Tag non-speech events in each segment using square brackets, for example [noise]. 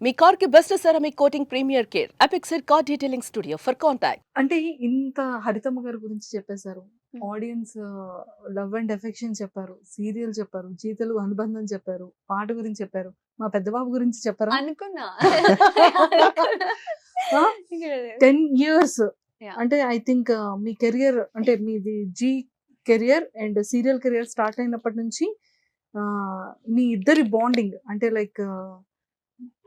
మీ కార్కి best ceramic coating premier care Apexer car detailing studio for contact అంటే ఇంత హరితమ్మ గారి గురించి చెప్పేశారు. ఆడియన్స్ లవ్ అండ్ ఎఫెక్షన్ చెప్పారు. సీరియల్ చెప్పారు. జీతలు అనుబంధం చెప్పారు. పాట గురించి చెప్పారు. మా పెద్దబాబు గురించి చెప్పారు? అనుకున్నా? [laughs] [laughs] Ten years. అంటే ఐ థింక్ మీ కెరియర్ అంటే మీది Zee career and serial career start అయినప్పటి నుంచి ఆ, మీ ఇద్దరి బాండింగ్ అంటే లైక్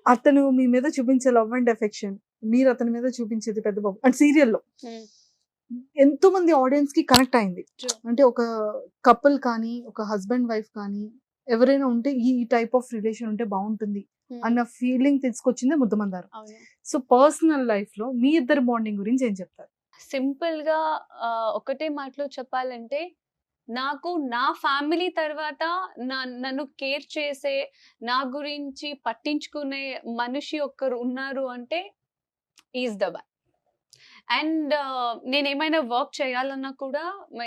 అతను మీ మీద చూపించే లవ్ అండ్ ఎఫెక్షన్ మీరు అతని మీద చూపించేది పెద్ద బాబు. అంటే సీరియల్లో Hmm. ఎంతో మంది ఆడియన్స్కి కనెక్ట్ అయింది. అంటే ఒక కపుల్ కానీ ఒక హస్బెండ్ వైఫ్ కానీ ఎవరైనా ఉంటే ఈ టైప్ ఆఫ్ రిలేషన్ ఉంటే బాగుంటుంది అన్న ఫీలింగ్ తీసుకొచ్చిందే ముద్దమందారు. సో పర్సనల్ లైఫ్లో మీ ఇద్దరు బాండింగ్ గురించి ఏం చెప్తారు? సింపుల్గా ఒకటే మాటలో చెప్పాలంటే నాకు నా ఫ్యామిలీ తర్వాత నా నన్ను కేర్ చేసే నా గురించి పట్టించుకునే మనిషి ఒక్కరు ఉన్నారు అంటే ఈజ్ ద వన్. అండ్ నేను ఏమైనా వర్క్ చేయాలన్నా కూడా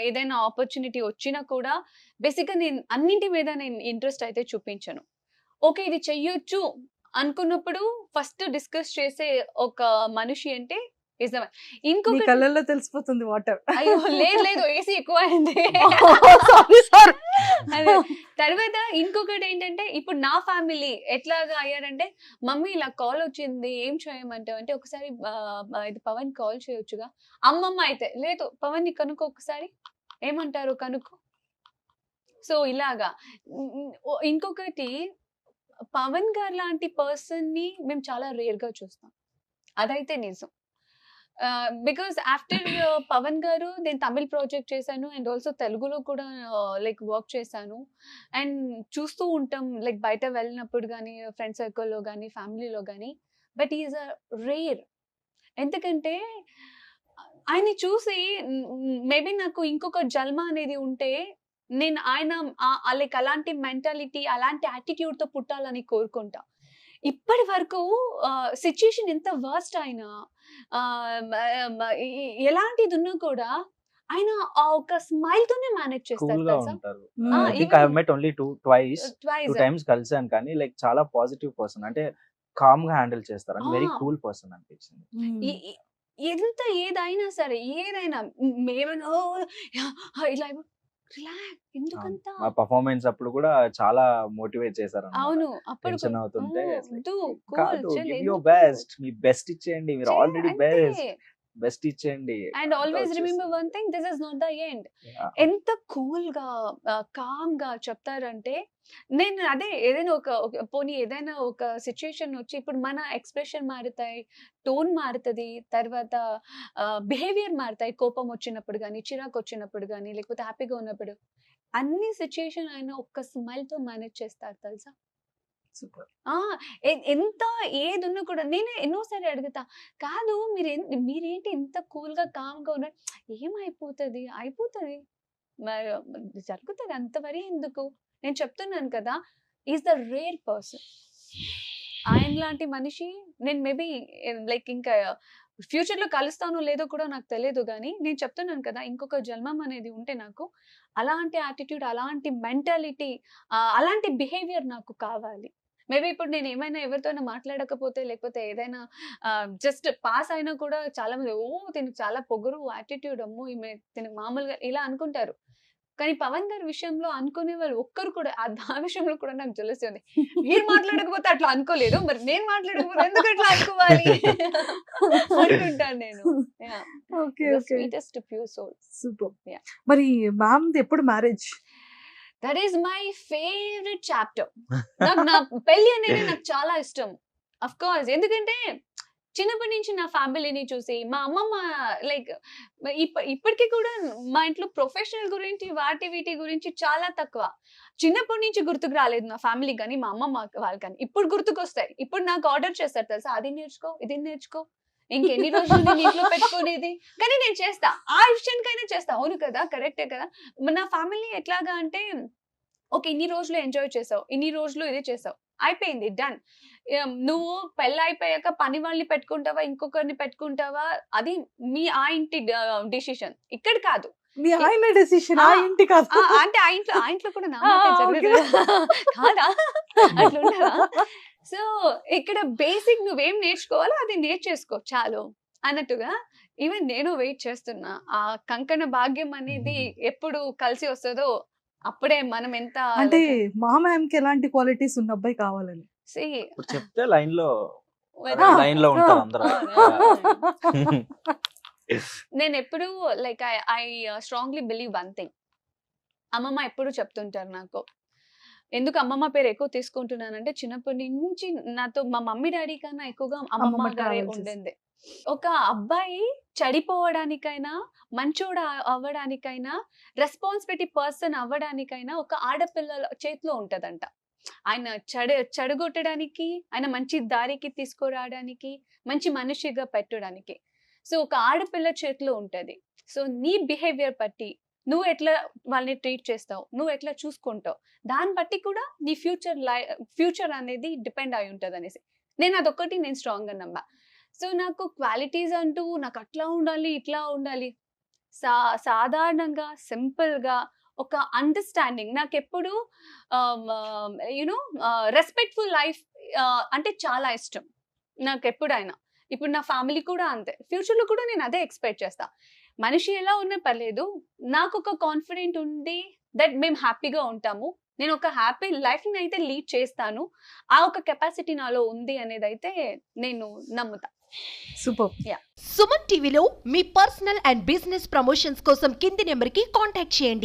ఏదైనా ఆపర్చునిటీ వచ్చినా కూడా బేసిక్గా నేను అన్నింటి మీద నేను ఇంట్రెస్ట్ అయితే చూపించను. ఓకే ఇది చెయ్యొచ్చు అనుకున్నప్పుడు ఫస్ట్ డిస్కస్ చేసే ఒక మనిషి అంటే ఇంకొక కళ్ళల్లో తెలిసిపోతుంది వాటర్. అయ్యో లేదు లేదు ఏసీ ఎక్కువ అయింది. [laughs] సార్ అదే. తర్వాత ఇంకొకటి ఏంటంటే ఇప్పుడు నా ఫ్యామిలీ ఎట్లాగా అయ్యారంటే మమ్మీ ఇలా కాల్ వచ్చింది ఏం చేయమంటావు? అంటే ఒకసారి ఇది పవన్ కాల్ చేయొచ్చుగా. అమ్మమ్మ అయితే లేదు పవన్ని కనుక్కో ఒకసారి. ఏమంటారు కనుక్కో? సో ఇలాగా. ఇంకొకటి పవన్ గారు లాంటి పర్సన్ని మేము చాలా రేర్గా చూస్తాం. అదైతే నిజం. బికాస్ ఆఫ్టర్ పవన్ గారు నేను తమిళ్ ప్రాజెక్ట్ చేశాను అండ్ ఆల్సో తెలుగులో కూడా లైక్ వర్క్ చేశాను. అండ్ చూస్తూ ఉంటాం లైక్ బయట వెళ్ళినప్పుడు కానీ ఫ్రెండ్ సర్కిల్లో కానీ ఫ్యామిలీలో కానీ బట్ ఈజ్ అ రేర్ ఎందుకంటే ఆయన చూసి మేబీ నాకు ఇంకొక జన్మ అనేది ఉంటే నేను ఆయన లైక్ అలాంటి మెంటాలిటీ అలాంటి attitude తో పుట్టాలని కోరుకుంటా. ఇప్పటి వరకు సిచ్యుయేషన్ ఎంత వర్స్ట్ అయినా ఎలాంటిది ఉన్నా కూడా ఆయన ఆ ఒక స్మైల్ తోనే మేనేజ్ చేస్తారు met only two twice two times కలిసాను కానీ లైక్ చాలా పాజిటివ్ పర్సన్. అంటే కామ్గా హ్యాండిల్ చేస్తారు. అని వెరీ. కూల్ పర్సన్ అనిపించింది. ఎంత ఏదైనా సరే ఏదైనా మేమైనా "ఓ, యా, ఇలా ఎందుకంత? మా పర్ఫార్మెన్స్ అప్పుడు కూడా చాలా మోటివేట్ చేశారు అవును. అప్పుడు అవుతుంటే? బెస్ట్. మీ బెస్ట్ ఇచ్చేయండి. మీరు ఆల్రెడీ. బెస్ట్. బెస్ట్ ఇచ్చేయండి and always. Remember one thing this is not the end. ఎంత కూల్గా కామ్గా చెప్తారంటే నేను అదే ఏదైనా ఒక పోనీ ఏదైనా ఒక సిచ్యుయేషన్ వచ్చి ఇప్పుడు మన ఎక్స్ప్రెషన్ మారుతాయి టోన్ మారుతుంది తర్వాత బిహేవియర్ మారుతాయి కోపం వచ్చినప్పుడు కానీ చిరాకు వచ్చినప్పుడు కానీ లేకపోతే హ్యాపీగా ఉన్నప్పుడు అన్ని సిచ్యుయేషన్ ఆయన ఒక్క స్మైల్తో మేనేజ్ చేస్తారు తెలుసా సూపర్. ఆ! ఎంత ఏది ఉన్నా కూడా నేనే ఎన్నోసారి అడుగుతా కాదు మీరు మీరేంటి ఇంత కూల్గా కామ్గా ఉన్నారు? ఏమైపోతుంది? అయిపోతుంది? మరి జరుగుతుంది అంత వరి ఎందుకు? నేను చెప్తున్నాను కదా ఈజ్ ద రేర్ పర్సన్. ఆయన లాంటి మనిషి నేను మేబీ లైక్ ఇంకా ఫ్యూచర్లో కలుస్తానో లేదో కూడా నాకు తెలియదు కానీ నేను చెప్తున్నాను కదా ఇంకొక జన్మం అనేది ఉంటే నాకు అలాంటి యాటిట్యూడ్ అలాంటి మెంటాలిటీ అలాంటి బిహేవియర్ నాకు కావాలి. మేబీ ఇప్పుడు నేను ఏమైనా ఎవరితోనైనా మాట్లాడకపోతే లేకపోతే ఏదైనా జస్ట్ పాస్ అయినా కూడా చాలా మంది ఓ దీనికి చాలా పొగరు యాటిట్యూడ్ అమ్మో ఈమె దీనికి మామూలుగా ఇలా అనుకుంటారు. కానీ పవన్ గారి విషయంలో అనుకునే వాళ్ళు ఒక్కరు కూడా ఆ ఆ విషయంలో కూడా నాకు జలసి ఉంది. మీరు మాట్లాడకపోతే అట్లా అనుకోలేదు మరి నేను మాట్లాడకపోతే ఎందుకు అట్లా అనుకోవాలి? [laughs] అనుకుంటాను నేను. Okay okay. Sweetest pure soul super. మరి మ్యామ్ ఎప్పుడు marriage? That is my favourite chapter నాకు నా పెళ్ళి అనేది [laughs] నాకు చాలా ఇష్టం. అఫ్ కోర్స్ ఎందుకంటే చిన్నప్పటి నుంచి నా ఫ్యామిలీని చూసి మా అమ్మమ్మ లైక్ ఇప్పటికీ కూడా మా ఇంట్లో ప్రొఫెషనల్ గురించి వాటి వీటి గురించి చాలా తక్కువ. చిన్నప్పటి నుంచి గుర్తుకు రాలేదు నా ఫ్యామిలీ కానీ మా అమ్మమ్మ వాళ్ళు కానీ. ఇప్పుడు గుర్తుకొస్తాయి. ఇప్పుడు నాకు ఆర్డర్ చేస్తారు తెలుసా? అది నేర్చుకో ఇది నేర్చుకో. ఇంకెన్ని రోజులు నేను ఇంట్లో పెట్టుకునేది? కానీ నేను చేస్తా. ఆ విషయానికైనా చేస్తా. అవును కదా? కరెక్టే కదా? మన నా ఫ్యామిలీ ఎట్లాగా అంటే ఓకే ఇన్ని రోజులు ఎంజాయ్ చేసావు. ఇన్ని రోజులు ఇది చేసావు. అయిపోయింది. డన్ నువ్వు పెళ్ళి అయిపోయాక పని వాళ్ళని పెట్టుకుంటావా? ఇంకొకరిని పెట్టుకుంటావా? అది మీ ఆ ఇంటి డిసిషన్ ఇక్కడ కాదు. మీ ఆయన డెసిషన్ ఆ ఇంటి కాదు. అంటే ఆ ఇంట్లో ఆ ఇంట్లో కూడా నా. [laughs] కాదా? అట్లా సో ఇక్కడ బేసిక్ నువ్వేం నేర్చుకోవాలో అది నేర్చేసుకో చాలు అన్నట్టుగా ఈవెన్ నేను వెయిట్ చేస్తున్నా. ఆ కంకణ భాగ్యం అనేది ఎప్పుడు కలిసి వస్తుందో అప్పుడే మనం ఎంత అంటే మా మ్యామ్కి ఎలాంటి క్వాలిటీస్ ఉన్న అబ్బాయి కావాలని. చెప్తే లైన్లో లైన్లో ఉంటారు అందరూ. [laughs] నేను ఎప్పుడు like I I strongly believe one thing అమ్మమ్మ ఎప్పుడు చెప్తుంటారు నాకు ఎందుకు అమ్మమ్మ పేరు ఎక్కువ తీసుకుంటున్నానంటే చిన్నప్పటి నుంచి నాతో మా మమ్మీ డాడీ కన్నా ఎక్కువగా అమ్మమ్మ గారే ఉండింది. ఒక అబ్బాయి చెడిపోవడానికైనా మంచోడ అవ్వడానికైనా రెస్పాన్సిబిలిటీ పర్సన్ అవ్వడానికైనా ఒక ఆడపిల్లల చేతిలో ఉంటదంట. ఆయన చెడ చెడగొట్టడానికి ఆయన మంచి దారికి తీసుకురావడానికి మంచి మనిషిగా పెట్టడానికి. సో ఒక ఆడపిల్ల చేతిలో ఉంటది. సో నీ బిహేవియర్ బట్టి నువ్వు ఎట్లా వాళ్ళని ట్రీట్ చేస్తావు? నువ్వు ఎట్లా చూసుకుంటావు? దాన్ని బట్టి కూడా నీ ఫ్యూచర్ లై ఫ్యూచర్ అనేది డిపెండ్ అయి ఉంటుంది అనేసి. నేను అదొక్కటి నేను స్ట్రాంగ్గా నమ్మా. సో నాకు క్వాలిటీస్ అంటూ నాకు అట్లా ఉండాలి ఇట్లా ఉండాలి. సా సాధారణంగా సింపుల్గా ఒక అండర్స్టాండింగ్ నాకు ఎప్పుడు యూనో రెస్పెక్ట్ఫుల్ లైఫ్ అంటే చాలా ఇష్టం. నాకు ఎప్పుడైనా. ఇప్పుడు నా ఫ్యామిలీ కూడా అంతే. ఫ్యూచర్లో కూడా నేను అదే ఎక్స్పెక్ట్ చేస్తా. మనిషి ఎలా ఉన్నా పర్లేదు నాకు ఒక కాన్ఫిడెంట్ ఉంది దట్ మేము హ్యాపీగా ఉంటాము. నేను ఒక హ్యాపీ లైఫ్ని అయితే లీడ్ చేస్తాను. ఆ ఒక కెపాసిటీ నాలో ఉంది అనేది అయితే నేను నమ్ముతా. సూపర్. సుమన్ టీవీలో మీ పర్సనల్ అండ్ బిజినెస్ ప్రమోషన్స్ కోసం కింది నెంబర్కి కాంటాక్ట్ చేయండి.